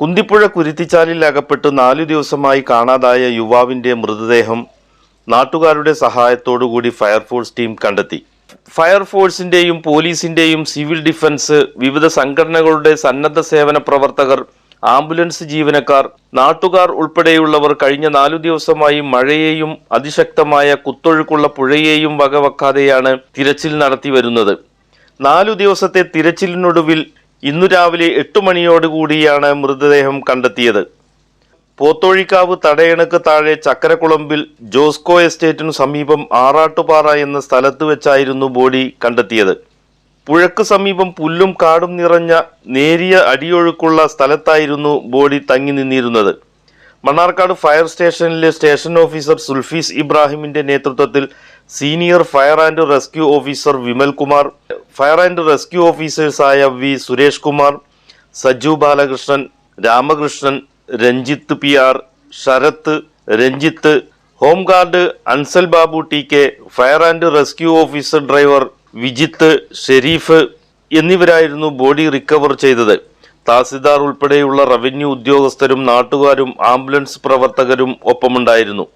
കുന്തിപ്പുഴ കുരുത്തിച്ചാലിൽ അകപ്പെട്ട് നാലു ദിവസമായി കാണാതായ യുവാവിന്റെ മൃതദേഹം നാട്ടുകാരുടെ സഹായത്തോടുകൂടി ഫയർഫോഴ്സ് ടീം കണ്ടെത്തി. ഫയർഫോഴ്സിന്റെയും പോലീസിന്റെയും സിവിൽ ഡിഫൻസ് വിവിധ സംഘടനകളുടെ സന്നദ്ധ സേവന പ്രവർത്തകർ ആംബുലൻസ് ജീവനക്കാർ നാട്ടുകാർ ഉൾപ്പെടെയുള്ളവർ കഴിഞ്ഞ നാലു ദിവസമായി മഴയെയും അതിശക്തമായ കുത്തൊഴുക്കുള്ള പുഴയെയും വകവെക്കാതെയാണ് തിരച്ചിൽ നടത്തി വരുന്നത്. നാലു ദിവസത്തെ തിരച്ചിലിനൊടുവിൽ ഇന്നു രാവിലെ എട്ട് മണിയോടുകൂടിയാണ് മൃതദേഹം കണ്ടെത്തിയത്. പോത്തോഴിക്കാവ് തടയണക്ക് താഴെ ചക്കരക്കുളമ്പിൽ ജോസ്കോ എസ്റ്റേറ്റിനു സമീപം ആറാട്ടുപാറ എന്ന സ്ഥലത്ത് വെച്ചായിരുന്നു ബോഡി കണ്ടെത്തിയത്. പുഴക്ക് സമീപം പുല്ലും കാടും നിറഞ്ഞ നേരിയ അടിയൊഴുക്കുള്ള സ്ഥലത്തായിരുന്നു ബോഡി തങ്ങി നിന്നിരുന്നത്. മണ്ണാർക്കാട് ഫയർ സ്റ്റേഷനിലെ സ്റ്റേഷൻ ഓഫീസർ സുൽഫീസ് ഇബ്രാഹിമിന്റെ നേതൃത്വത്തിൽ senior fire and rescue officer Vimal Kumar fire and rescue ഓഫീസേഴ്സായ V Suresh Kumar Saju Balakrishnan Ramakrishnan Ranjith P R Sarath Ranjith home guard Ansal Babu T K fire and rescue officer driver Vijith Sherif എന്നിവരായിരുന്നു body recover ചെയ്തത്. തഹസിൽദാർ ഉൾപ്പെടെയുള്ള revenue ഉദ്യോഗസ്ഥരും നാട്ടുകാരും ambulance പ്രവർത്തകരും ഒപ്പമുണ്ടായിരുന്നു.